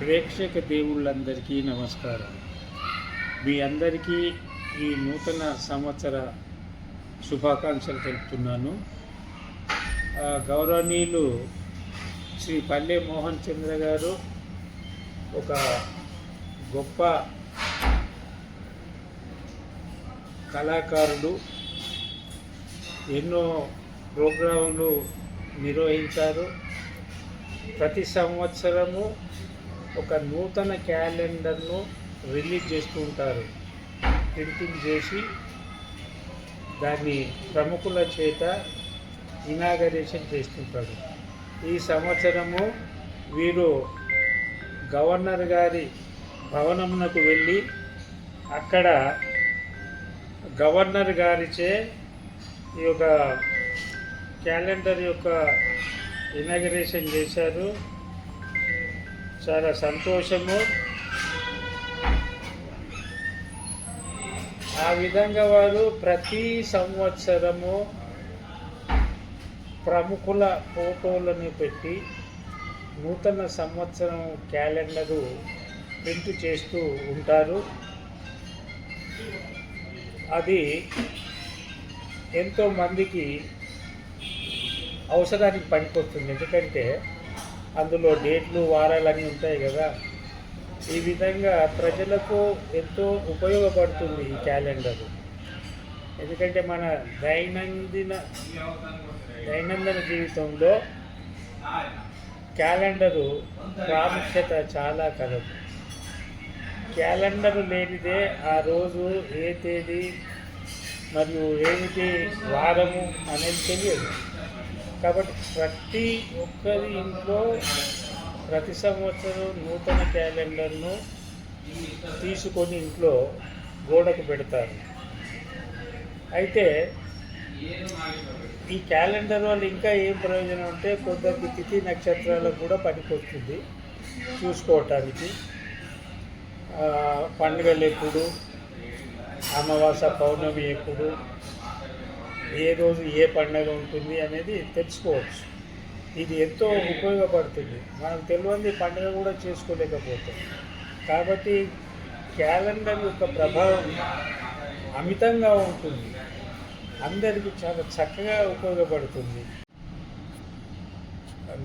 ప్రేక్షక దేవుళ్ళందరికీ నమస్కారం. మీ అందరికీ ఈ నూతన సంవత్సర శుభాకాంక్షలు తెలుపుతున్నాను. ఆ, గౌరవనీయులు శ్రీ పల్లె మోహన్ చంద్ర గారు ఒక గొప్ప కళాకారుడు. ఎన్నో ప్రోగ్రాములు నిర్వహించారు. ప్రతి సంవత్సరము ఒక నూతన క్యాలెండర్ను రిలీజ్ చేస్తూ ఉంటారు ప్రింటింగ్ చేసి దాన్ని ప్రముఖుల చేత ఇనాగరేషన్ చేస్తుంటాడు ఈ సంవత్సరము వీరు గవర్నర్ గారి భవనమునకు వెళ్ళి అక్కడ గవర్నర్ గారిచే ఈ యొక్క క్యాలెండర్ యొక్క ఇనాగరేషన్ చేశారు. చాలా సంతోషము. ఆ విధంగా వారు ప్రతి సంవత్సరము ప్రముఖుల ఫోటోలను పెట్టి నూతన సంవత్సరం క్యాలెండరు ప్రింట్ చేస్తూ ఉంటారు. అది ఎంతోమందికి అవసరానికి పనికొస్తుంది. ఎందుకంటే అందులో డేట్లు వారాలన్నీ ఉంటాయి కదా. ఈ విధంగా ప్రజలకు ఎంతో ఉపయోగపడుతుంది ఈ క్యాలెండర్. ఎందుకంటే మన దైనందిన దైనందిన జీవితంలో క్యాలెండరు ప్రాముఖ్యత చాలా కలదు. క్యాలెండర్ లేనిదే ఆ రోజు ఏ తేదీ మరియు ఏమిటి వారము అనేది తెలియదు. కాబట్టి ప్రతి ఒక్కరి ఇంట్లో ప్రతి సంవత్సరం నూతన క్యాలెండర్ను తీసుకొని ఇంట్లో గోడకు పెడతారు. అయితే ఈ క్యాలెండర్ వల్ల ఇంకా ఏం ప్రయోజనం అంటే కొందరికి తిథి నక్షత్రాలకు కూడా పనికొస్తుంది చూసుకోవటానికి. పండుగలు ఎప్పుడు? అమావాస పౌర్ణమి ఎప్పుడు? ఏ రోజు ఏ పండగ ఉంటుంది అనేది తెలుసుకోవచ్చు. ఇది ఎంతో ఉపయోగపడుతుంది. మనకు తెలియంది పండుగ కూడా చేసుకోలేకపోతాం. కాబట్టి క్యాలెండర్ యొక్క ప్రభావం అమితంగా ఉంటుంది. అందరికీ చాలా చక్కగా ఉపయోగపడుతుంది.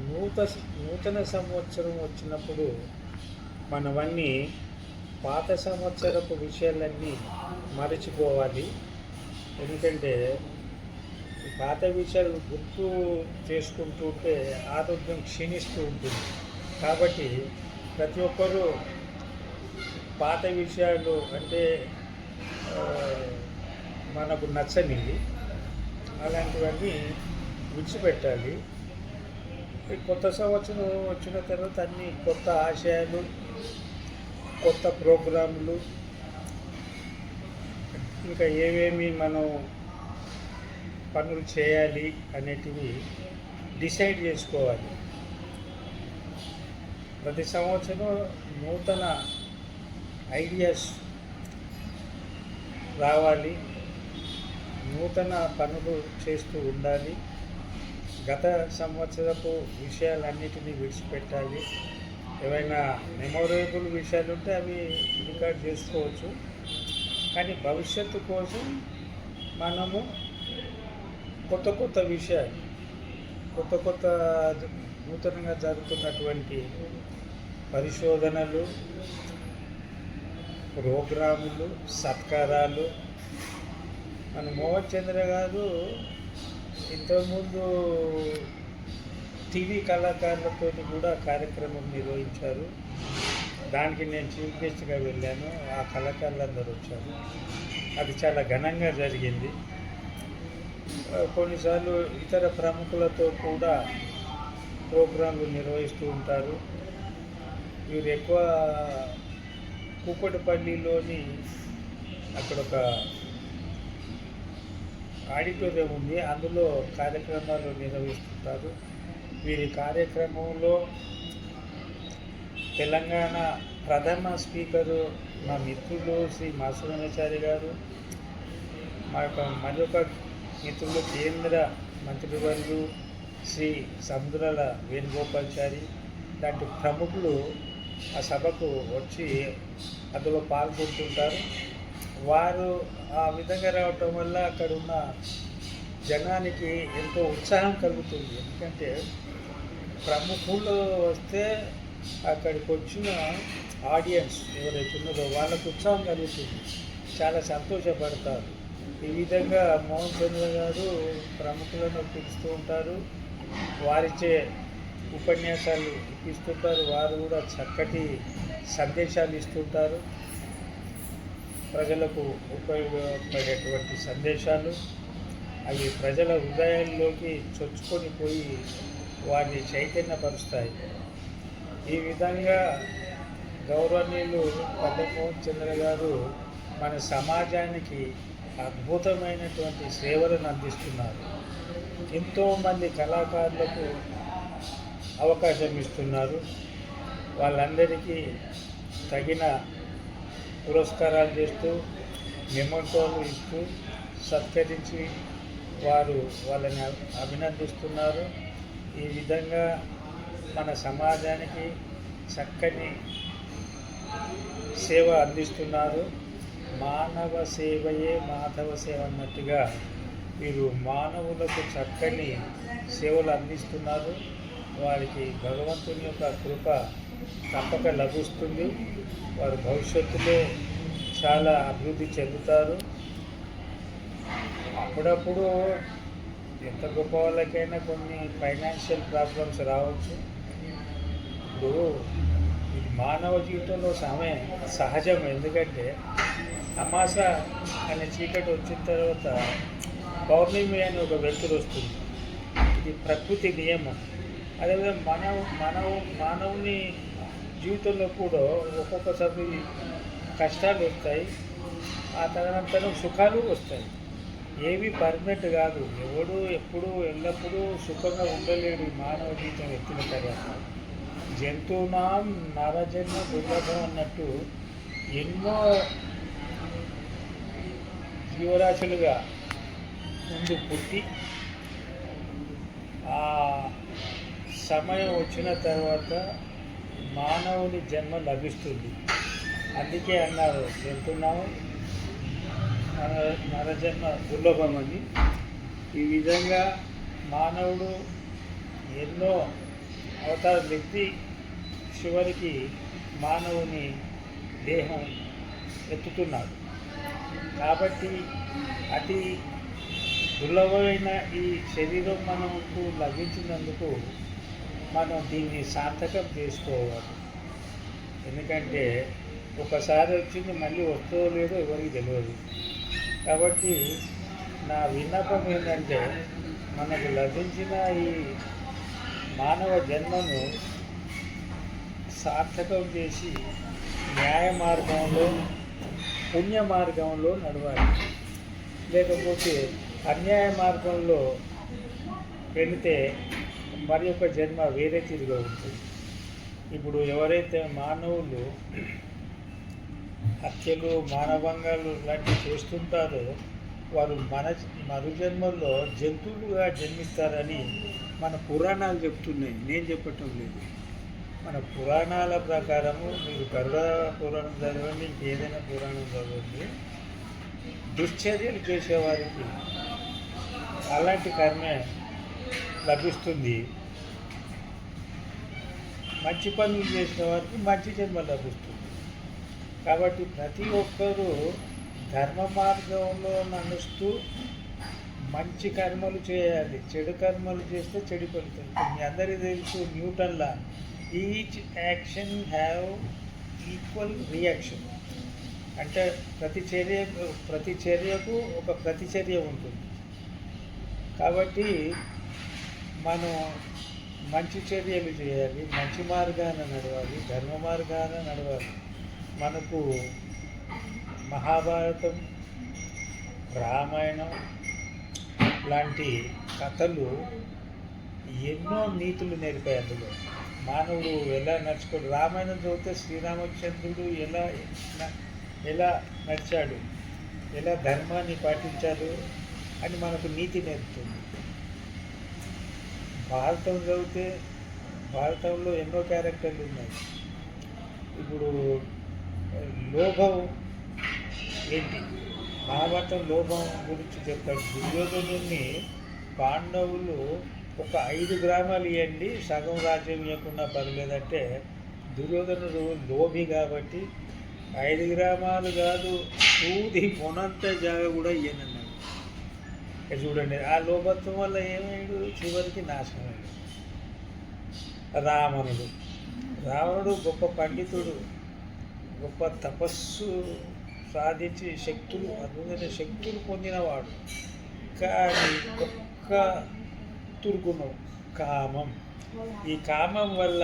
నూత నూతన సంవత్సరం వచ్చినప్పుడు మనవన్నీ పాత సంవత్సరపు విషయాలన్నీ మరచిపోవాలి. ఎందుకంటే పాత విషయాలు గుర్తు చేసుకుంటూ ఉంటే ఆరోగ్యం క్షీణిస్తూ ఉంటుంది. కాబట్టి ప్రతి ఒక్కరూ పాత విషయాలు అంటే మనకు నచ్చనివి అలాంటివన్నీ విడిచిపెట్టాలి. ఈ కొత్త సంవత్సరం వచ్చిన తర్వాత అన్ని కొత్త ఆశయాలు కొత్త ప్రోగ్రాంలు ఇంకా ఏమేమి మనం పనులు చేయాలి అనేటివి డిసైడ్ చేసుకోవాలి. ప్రతి సంవత్సరం నూతన ఐడియాస్ రావాలి. నూతన పనులు చేస్తూ ఉండాలి. గత సంవత్సరపు విషయాలన్నిటినీ విడిచిపెట్టాలి. ఏవైనా మెమొరబుల్ విషయాలు ఉంటే అవి రికార్డ్ చేసుకోవచ్చు. కానీ భవిష్యత్తు కోసం మనము కొత్త కొత్త విషయాలు కొత్త కొత్త నూతనంగా జరుగుతున్నటువంటి పరిశోధనలు ప్రోగ్రాములు సత్కారాలు. మన మోహన్ చంద్ర గారు ఇంతకుముందు టీవీ కళాకారులతో కూడా కార్యక్రమం నిర్వహించారు. దానికి నేను చీఫ్ గెస్ట్గా వెళ్ళాను. ఆ కళాకారులందరూ వచ్చారు. అది చాలా ఘనంగా జరిగింది. కొన్నిసార్లు ఇతర ప్రముఖులతో కూడా ప్రోగ్రాంలు నిర్వహిస్తూ ఉంటారు. వీరు ఎక్కువ కూకటిపల్లిలోని అక్కడ ఒక ఆడిటోరియం ఉంది. అందులో కార్యక్రమాలు నిర్వహిస్తుంటారు. వీరి కార్యక్రమంలో తెలంగాణ ప్రథమ స్పీకరు మా మిత్రులు శ్రీ మాసురామాచారి గారు మా యొక్క మరొక ఇతరులు కేంద్ర మంత్రివర్యులు శ్రీ సముద్రాల వేణుగోపాల్చారి లాంటి ప్రముఖులు ఆ సభకు వచ్చి అందులో పాల్గొంటుంటారు. వారు ఆ విధంగా రావటం వల్ల అక్కడ ఉన్న జనానికి ఎంతో ఉత్సాహం కలుగుతుంది. ఎందుకంటే ప్రముఖులు వస్తే అక్కడికి వచ్చిన ఆడియన్స్ ఎవరైతే ఉన్నదో వాళ్ళకు ఉత్సాహం కలుగుతుంది. చాలా సంతోషపడతారు. ఈ విధంగా మోహన్ చంద్ర గారు ప్రముఖులను పిలుస్తూ ఉంటారు. వారిచే ఉపన్యాసాలు ఇస్తుంటారు వారు కూడా చక్కటి సందేశాలు ఇస్తుంటారు. ప్రజలకు ఉపయోగపడేటువంటి సందేశాలు. అవి ప్రజల హృదయాల్లోకి చొచ్చుకొని పోయి వారిని చైతన్యపరుస్తాయి. ఈ విధంగా గౌరవనీయులు పల్లెమోహన్ చంద్ర గారు మన సమాజానికి అద్భుతమైనటువంటి సేవలను అందిస్తున్నారు. ఎంతోమంది కళాకారులకు అవకాశం ఇస్తున్నారు. వాళ్ళందరికీ తగిన పురస్కారాలు చేస్తూ మెమోటోలు ఇస్తూ సత్కరించి వారు వాళ్ళని అభినందిస్తున్నారు. ఈ విధంగా మన సమాజానికి చక్కని సేవ అందిస్తున్నారు. మానవ సేవయే మాధవ సేవ అన్నట్టుగా వీరు మానవులకు చక్కని సేవలు అందిస్తున్నారు. వారికి భగవంతుని యొక్క కృప తప్పక లభిస్తుంది. వారు భవిష్యత్తులో చాలా అభివృద్ధి చెందుతారు. అప్పుడప్పుడు ఎంత గొప్ప వాళ్ళకైనా కొన్ని ఫైనాన్షియల్ ప్రాబ్లమ్స్ రావచ్చు. ఇప్పుడు ఇది మానవ జీవితంలో సమయం సహజం. ఎందుకంటే అమాస అనే చీకటి వచ్చిన తర్వాత పౌర్ణమి అని ఒక వెలుతురు వస్తుంది. ఇది ప్రకృతి నియమం. అదేవిధంగా మన మనవ మానవుని జీవితంలో కూడా ఒక్కొక్కసారి కష్టాలు వస్తాయి. ఆ తదనంతరం సుఖాలు వస్తాయి. ఏవి పర్మనెంట్ కాదు. ఎవడు ఎప్పుడు ఎల్లప్పుడూ సుఖంగా ఉండలేడు మానవ జీవితం ఎత్తిన తర్వాత. జంతువునాం నరజన్మ దుర్లభం అన్నట్టు ఎన్నో జీవరాశులుగా ముందు పుట్టి ఆ సమయం వచ్చిన తర్వాత మానవుని జన్మ లభిస్తుంది. అందుకే అన్నారు వెళ్తున్నాము నర నరజన్మ దుర్లభమని ఈ విధంగా మానవుడు ఎన్నో అవతార వ్యక్తి చివరికి మానవుని దేహం ఎత్తుతున్నాడు. కాబట్టి అతి దుర్లభమైన ఈ శరీరం మనకు లభించినందుకు మనం దీన్ని సార్థకం చేసుకోవాలి. ఎందుకంటే ఒకసారి వచ్చింది మళ్ళీ వస్తుందో లేదో ఎవరికి తెలియదు. కాబట్టి నా విన్నపం ఏంటంటే మనకు లభించిన ఈ మానవ జన్మను సార్థకం చేసి న్యాయ మార్గంలో పుణ్య మార్గంలో నడవాలి. లేకపోతే అన్యాయ మార్గంలో వెళితే మరి యొక్క జన్మ వేరే తిరిగి ఉంటుంది. ఇప్పుడు ఎవరైతే మానవులు హత్యలు మానభంగాలు లాంటివి చేస్తుంటారో వారు మన మరు జన్మల్లో జంతువులుగా జన్మిస్తారని మన పురాణాలు చెప్తున్నాయి. నేను చెప్పటం లేదు. మన పురాణాల ప్రకారము మీరు గరుడ పురాణం చదవండి ఇంకేదైనా పురాణం చదవండి. దుశ్చర్యలు చేసేవారికి అలాంటి కర్మే లభిస్తుంది. మంచి పనులు చేసిన వారికి మంచి జన్మ లభిస్తుంది. కాబట్టి ప్రతి ఒక్కరూ ధర్మ మార్గంలో నడుస్తూ మంచి కర్మలు చేయాలి. చెడు కర్మలు చేస్తే చెడు ఫలితం. మీ అందరికీ తెలుసు న్యూటన్లా each action have equal reaction అంటే ప్రతి చర్య ప్రతి చర్యకు ఒక ప్రతిచర్య ఉంటుంది. కాబట్టి మనం మంచి చర్యలు చేయాలి మంచి మార్గాన నడవాలి ధర్మ మార్గాన నడవాలి. మనకు మహాభారతం రామాయణం లాంటి కథలు ఎన్నో నీతులు నేర్పాయి అందులో. మానవుడు ఎలా నడుచుకోడు? రామాయణం చదివితే శ్రీరామచంద్రుడు ఎలా ఎలా నడిచాడు? ఎలా ధర్మాన్ని పాటించాడు? అని మనకు నీతి నేర్పుతుంది. భారతం చదివితే భారతంలో ఎన్నో క్యారెక్టర్లు ఉన్నాయి. ఇప్పుడు లోభం ఏంటి? మహాభారతం లోభం గురించి చెప్తాడు. దుర్యోధనుని పాండవులు ఒక ఐదు గ్రామాలు ఇవ్వండి సగం రాజ్యం ఇవ్వకుండా పర్లేదంటే దుర్యోధనుడు లోభి కాబట్టి ఐదు గ్రామాలు కాదు సూది కొనంత జాగ కూడా ఇయ్యనన్నాడు. చూడండి ఆ లోభత్వం వల్ల ఏమైండు చివరికి నాశనమైంది రావణుడు. రావణుడు గొప్ప పండితుడు గొప్ప తపస్సు సాధించి శక్తులు అద్భుతమైన శక్తులు పొందినవాడు. కానీ ఒక్క తుర్గుణం కామం. ఈ కామం వల్ల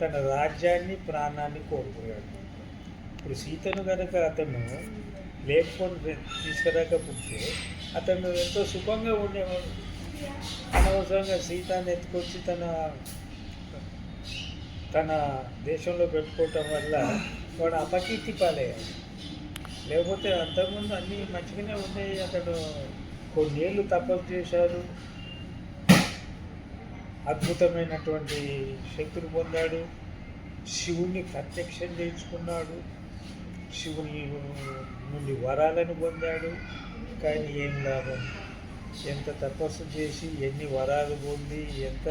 తన రాజ్యాన్ని ప్రాణాన్ని కోల్పోయాడు. ఇప్పుడు సీతను కనుక అతను లేకపోతే తీసుకురాకపోతే అతను ఎంతో సుఖంగా ఉండేవాడు అనవసరంగా సీతాన్ని ఎత్తుకొచ్చి తన తన దేశంలో పెట్టుకోవటం వల్ల వాడు అపకీర్తి పాలయ్యాడు. లేకపోతే అంతకుముందు అన్నీ మంచిగానే ఉన్నాయి అతను కొన్నేళ్ళు తపస్సు చేశారు అద్భుతమైనటువంటి శక్తులు పొందాడు. శివుణ్ణి ప్రత్యక్షం చేయించుకున్నాడు. శివుని నుండి వరాలను పొందాడు. కానీ ఏం లాభం? ఎంత తపస్సు చేసి ఎన్ని వరాలు పొంది ఎంత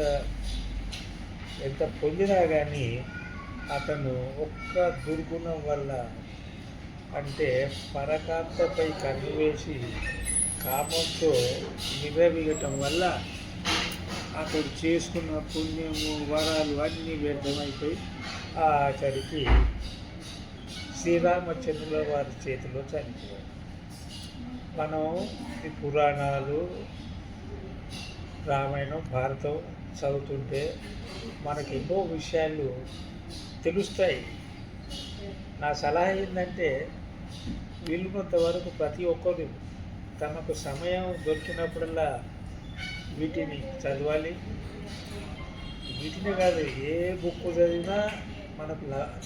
ఎంత పొందినా కానీ అతను ఒక్క దుర్గుణం వల్ల అంటే పరకాంతపై కన్ను వేసి కామంతో నిరవీయటం వల్ల అతడు చేసుకున్న పుణ్యము వరాలు అన్నీ వ్యర్థమైపోయి ఆ చరికి శ్రీరామచంద్రుల వారి చేతిలో చనిపోయాడు. మనం ఈ పురాణాలు రామాయణం భారతం చదువుతుంటే మనకి ఎన్నో విషయాలు తెలుస్తాయి. నా సలహా ఏంటంటే వీలున్నంత వరకు ప్రతి ఒక్కరు తమకు సమయం దొరికినప్పుడల్లా వీటిని చదవాలి. వీటినే కాదు ఏ బుక్ చదివినా మనకు లా-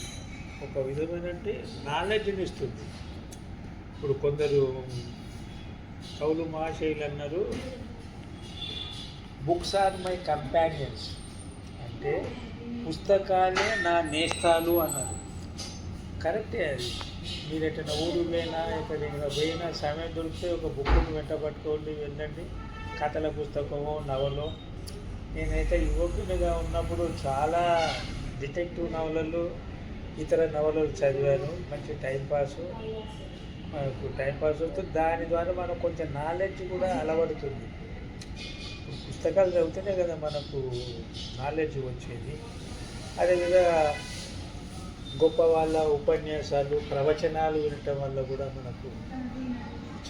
ఒక విధమైన అంటే నాలెడ్జ్ని ఇస్తుంది. ఇప్పుడు కొందరు కౌలు మహాశైలు అన్నారు బుక్స్ ఆర్ మై కంపానియన్స్ అంటే పుస్తకాలే నా నేస్తాలు అన్నారు. కరెక్టే అది. మీరు ఎట్లా ఊరు పోయినా ఎక్కడైనా పోయినా సమయం దొరికితే ఒక బుక్ను వెంట పట్టుకోండి వెళ్ళండి. కథల పుస్తకము నవలు. నేనైతే యువకునిగా ఉన్నప్పుడు చాలా డిటెక్టివ్ నవలలు ఇతర నవలలు చదివాను. మంచి టైంపాస్ మనకు టైంపాస్ అవుతుంది దాని ద్వారా మనకు కొంచెం నాలెడ్జ్ కూడా అలవడుతుంది. పుస్తకాలు చదివితేనే కదా మనకు నాలెడ్జ్ వచ్చేది. అదేవిధంగా గొప్ప వాళ్ళ ఉపన్యాసాలు ప్రవచనాలు వినటం వల్ల కూడా మనకు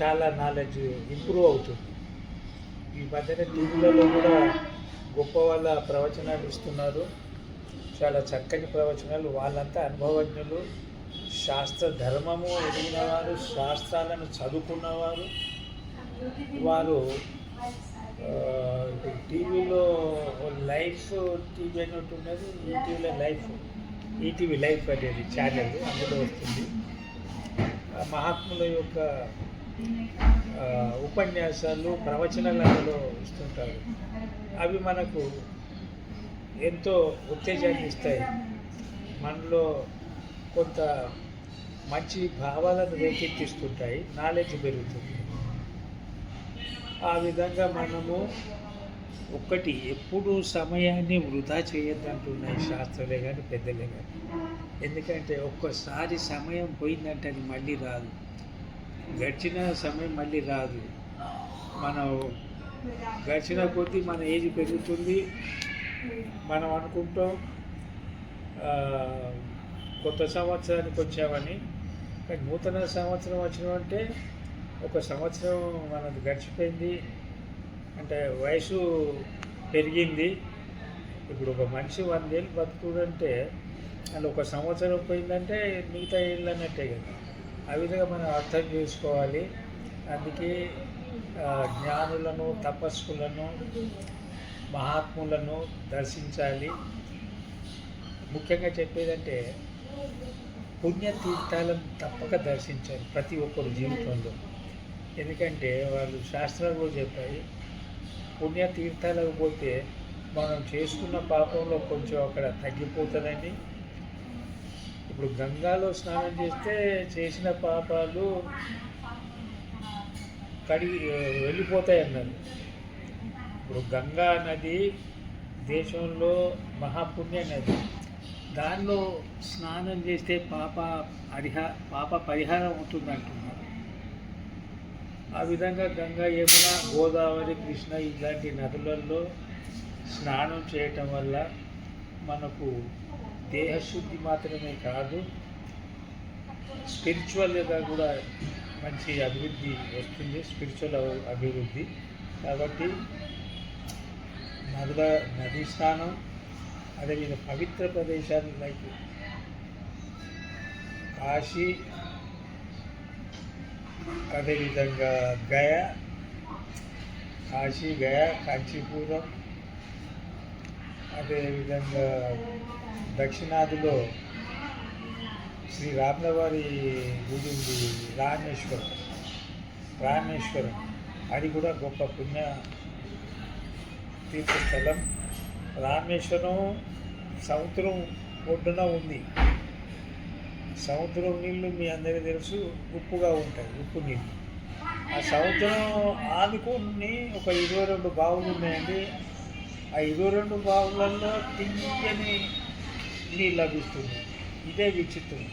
చాలా నాలెడ్జ్ ఇంప్రూవ్ అవుతుంది. ఈ మధ్యన టీవీలలో కూడా గొప్ప వాళ్ళ ప్రవచనాలు ఇస్తున్నారు. చాలా చక్కని ప్రవచనాలు. వాళ్ళంతా అనుభవజ్ఞులు. శాస్త్ర ధర్మము ఎదిగిన వారు శాస్త్రాలను చదువుకున్నవారు. వారు టీవీలో లైఫ్ టీవీ అన్నట్టు ఉన్నది. ఈటీవీలో లైఫ్ ఈటీవీ లైఫ్ అనేది ఛానల్ అందులో వస్తుంది. మహాత్ముల యొక్క ఉపన్యాసాలు ప్రవచనాలలో ఇస్తుంటారు. అవి మనకు ఎంతో ఉత్తేజాన్ని ఇస్తాయి. మనలో కొంత మంచి భావాలను రేకెత్తిస్తుంటాయి నాలెడ్జ్ పెరుగుతుంది. ఆ విధంగా మనము ఒక్కటి ఎప్పుడు సమయాన్ని వృధా చేయొద్దంటున్నాయి శాస్త్రాలే కానీ పెద్దలే కానీ ఎందుకంటే ఒక్కసారి సమయం పోయిందంటే అది మళ్ళీ రాదు. గడిచిన సమయం మళ్ళీ రాదు. మనం గడిచిన కొద్దీ మన ఏజ్ పెరుగుతుంది. మనం అనుకుంటాం కొత్త సంవత్సరానికి వచ్చామని. కానీ నూతన సంవత్సరం వచ్చినామంటే ఒక సంవత్సరం మనది గడిచిపోయింది. అంటే వయసు పెరిగింది. ఇప్పుడు ఒక మనిషి వందేళ్ళు బతుకుడంటే అందులో ఒక సంవత్సరం పోయిందంటే మిగతా ఏళ్ళు అన్నట్టే కదా. ఆ విధంగా మనం అర్థం చేసుకోవాలి. అందుకే జ్ఞానులను తపస్సులను మహాత్ములను దర్శించాలి. ముఖ్యంగా చెప్పేదంటే పుణ్యతీర్థాలను తప్పక దర్శించాలి ప్రతి ఒక్కరు జీవితంలో. ఎందుకంటే వాళ్ళు శాస్త్రాలు చెప్పాయి పుణ్యతీర్థాలకు పోతే మనం చేసుకున్న పాపంలో కొంచెం అక్కడ తగ్గిపోతుందండి. ఇప్పుడు గంగాలో స్నానం చేస్తే చేసిన పాపాలు కడిగి వెళ్ళిపోతాయి అన్నారు ఇప్పుడు గంగా నది దేశంలో మహాపుణ్య నది. దానిలో స్నానం చేస్తే పాప పరిహా పాప పరిహారం అవుతుంది అంటున్నారు ఆ విధంగా గంగా యమున గోదావరి కృష్ణ ఇలాంటి నదులలో స్నానం చేయటం వల్ల మనకు దేహశుద్ధి మాత్రమే కాదు స్పిరిచువల్గా కూడా మంచి అభివృద్ధి వస్తుంది స్పిరిచువల్ అభివృద్ధి. కాబట్టి నదుల నదీ స్నానం అదేవిధంగా పవిత్ర ప్రదేశాలు లైక్ కాశీ అదేవిధంగా గయ కాశీ గయ కాంచీపురం అదేవిధంగా దక్షిణాదిలో శ్రీ రాములవారి గుడి ఉంది రామేశ్వరం. రామేశ్వరం. అది కూడా గొప్ప పుణ్య తీర్థస్థలం. రామేశ్వరం సముద్రం ఒడ్డున ఉంది. సముద్రం నీళ్ళు మీ అందరికీ తెలుసు ఉప్పుగా ఉంటాయి ఉప్పు నీళ్ళు ఆ సముద్రం ఆదుకుని ఒక ఇరవై రెండు బావులు ఉన్నాయండి. ఆ ఇరవై రెండు బావులలో తియ్యని నీళ్ళు లభిస్తుంది ఇదే విచిత్రం.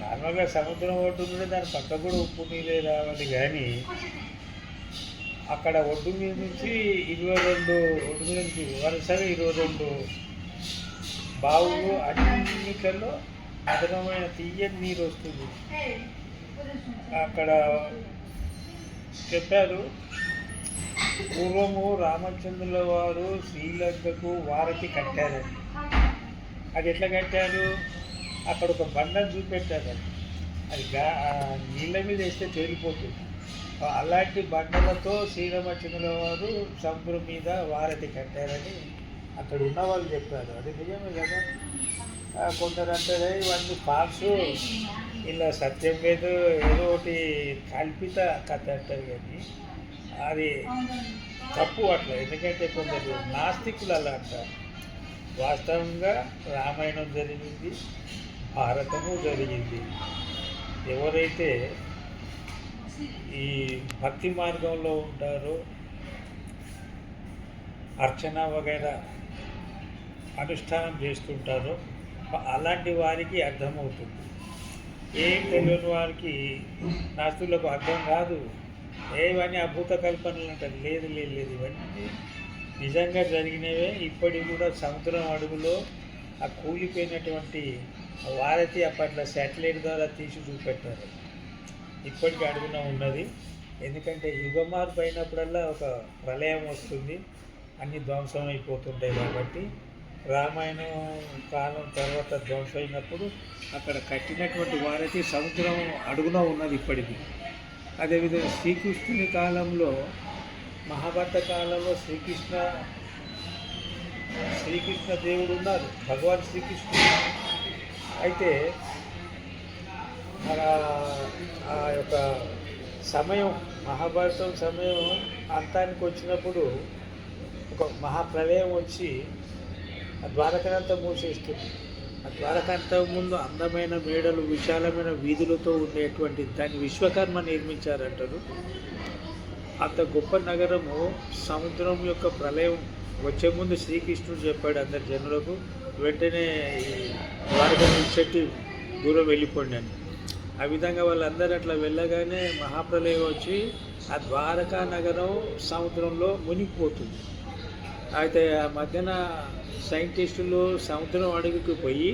నార్మల్గా సముద్రం ఒడ్డు నుండి దాని పక్క కూడా ఉప్పు నీళ్ళే రావాలి కానీ అక్కడ ఒడ్డు మీద నుంచి ఇరవై రెండు ఒడ్డు మీద నుంచి వరుసగా ఇరవై రెండు బావులు అన్నిటిలో అదనమైన తీయని నీరు వస్తుంది అక్కడ చెప్పారు పూర్వము రామచంద్రుల వారు శ్రీలంకకు వారధి కట్టారు. అది ఎట్లా కట్టారు? అక్కడ ఒక బండను చూపెట్టారు అది. గా నీళ్ళ మీద వేస్తే తేలిపోతుంది. అలాంటి బండలతో శ్రీరామచంద్రుల వారు సంబురు మీద వారతి కట్టారని అక్కడ ఉన్న వాళ్ళు చెప్పారు. అది నిజమే కదా? కొందరు అంటారు ఇవన్నీ ఫాల్స్ ఇలా సత్యం లేదు ఏదో ఒకటి కల్పిత కథ అంటారు కానీ అది తప్పు అట్లా. ఎందుకంటే కొందరు నాస్తికులు అలా అంటారు వాస్తవంగా రామాయణం జరిగింది భారతము జరిగింది. ఎవరైతే ఈ భక్తి మార్గంలో ఉంటారో అర్చన వగైరా అనుష్ఠానం చేస్తుంటారో అలాంటి వారికి అర్థమవుతుంది. ఏం తెలియని వారికి నాస్తులకు అర్థం కాదు. ఏవన్నీ అభూత కల్పనలు అంటారు. లేదు లేదు లేదు ఇవన్నీ నిజంగా జరిగినవే. ఇప్పటికి కూడా సముద్రం అడుగులో ఆ కూలిపోయినటువంటి వారతి అప్పట్లో శాటిలైట్ ద్వారా తీసి చూపెట్టారు. ఇప్పటికీ అడుగున ఉన్నది. ఎందుకంటే యుగ మార్పు అయినప్పుడల్లా ఒక ప్రళయం వస్తుంది. అన్ని ధ్వంసం అయిపోతుంటాయి కాబట్టి రామాయణం కాలం తర్వాత ధ్వంసం అయినప్పుడు అక్కడ కట్టినటువంటి వారతి సముద్రం అడుగున ఉన్నది ఇప్పటికీ. అదేవిధంగా శ్రీకృష్ణుని కాలంలో మహాభారత కాలంలో శ్రీకృష్ణ శ్రీకృష్ణ దేవుడు ఉన్నారు భగవాన్ శ్రీకృష్ణుడు. అయితే ఆ యొక్క సమయం మహాభారతం సమయం అంతానికి వచ్చినప్పుడు ఒక మహాప్రలయం వచ్చి ద్వారకనంతా మూసేస్తుంది. ఆ ద్వారకంతా ముందు అందమైన మేడలు విశాలమైన వీధులతో ఉండేటువంటి దాన్ని విశ్వకర్మ నిర్మించారంటారు. అంత గొప్ప నగరము సముద్రం యొక్క ప్రళయం వచ్చే ముందు శ్రీకృష్ణుడు చెప్పాడు అందరి జనులకు వెంటనే ద్వారక నుంచి దూరం వెళ్ళిపోండి అని. ఆ విధంగా వాళ్ళందరూ అట్లా వెళ్ళగానే మహాప్రలయం వచ్చి ఆ ద్వారకా నగరం సముద్రంలో మునిగిపోతుంది. అయితే ఆ మధ్యన సైంటిస్టులు సముద్రం అడుగుకు పోయి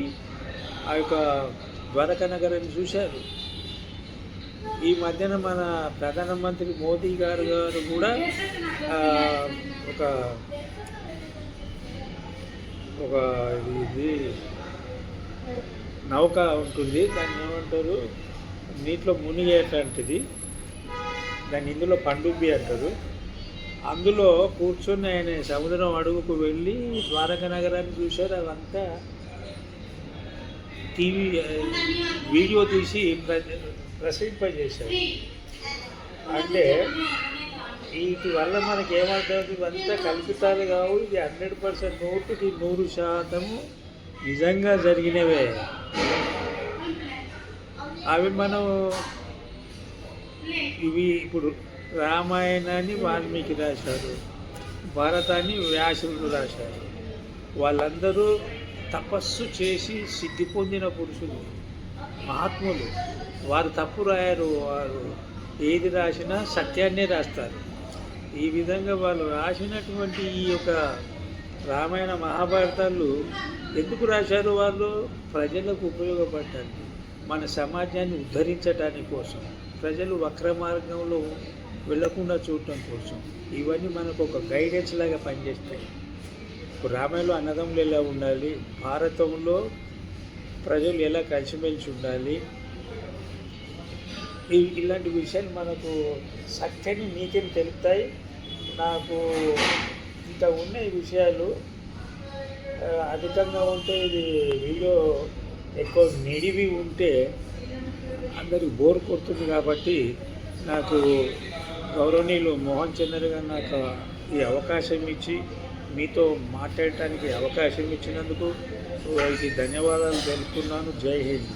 ఆ యొక్క ద్వారక నగరాన్ని చూశారు. ఈ మధ్యన మన ప్రధానమంత్రి మోదీ గారు గారు కూడా ఒక ఒక ఇది నౌక ఉంటుంది. దాన్ని ఏమంటారు? నీటిలో మునిగేటువంటిది దాన్ని ఇందులో పండుబ్బి అంటారు. అందులో కూర్చొని ఆయన సముద్రం అడుగుకు వెళ్ళి ద్వారక నగరాన్ని చూశారు. అవంతా టీవీ వీడియో తీసి ప్ర అంటే వీటి వల్ల మనకి ఏమర్థం ఇవంతా కల్పితాలు కావు ఇది హండ్రెడ్ పర్సెంట్ నూటికి నూరు శాతము నిజంగా జరిగినవే. అవి మనం ఇవి ఇప్పుడు రామాయణాన్ని వాల్మీకి రాశారు భారతాన్ని వ్యాసుడు రాశారు. వాళ్ళందరూ తపస్సు చేసి సిద్ధి పొందిన పురుషులు మహాత్ములు. వారు తప్పు రాయరు వారు ఏది రాసినా సత్యాన్నే రాస్తారు. ఈ విధంగా వాళ్ళు రాసినటువంటి ఈ యొక్క రామాయణ మహాభారతాలు ఎందుకు రాశారు వాళ్ళు? ప్రజలకు ఉపయోగపడటానికి మన సమాజాన్ని ఉద్ధరించడానికి కోసం ప్రజలు వక్ర మార్గంలో వెళ్ళకుండా చూడటం కోసం. ఇవన్నీ మనకు ఒక గైడెన్స్ లాగా పనిచేస్తాయి. ఇప్పుడు రామాయణంలో అన్నదమ్ములు ఎలా ఉండాలి? భారతంలో ప్రజలు ఎలా కలిసిమెలిసి ఉండాలి? ఇలాంటి విషయాలు మనకు సత్యని నీతిని తెలుపుతాయి. నాకు ఇంత ఉన్న ఈ విషయాలు అధికంగా ఉంటే ఇది వీడియో ఎక్కువ నిడివి ఉంటే అందరికి బోర్ కొడుతుంది కాబట్టి నాకు గౌరవనీయులు మోహన్ చంద్ర గారు నాకు ఈ అవకాశం ఇచ్చి మీతో మాట్లాడటానికి అవకాశం ఇచ్చినందుకు వారికి ధన్యవాదాలు తెలుపుతున్నాను. జై హింద్.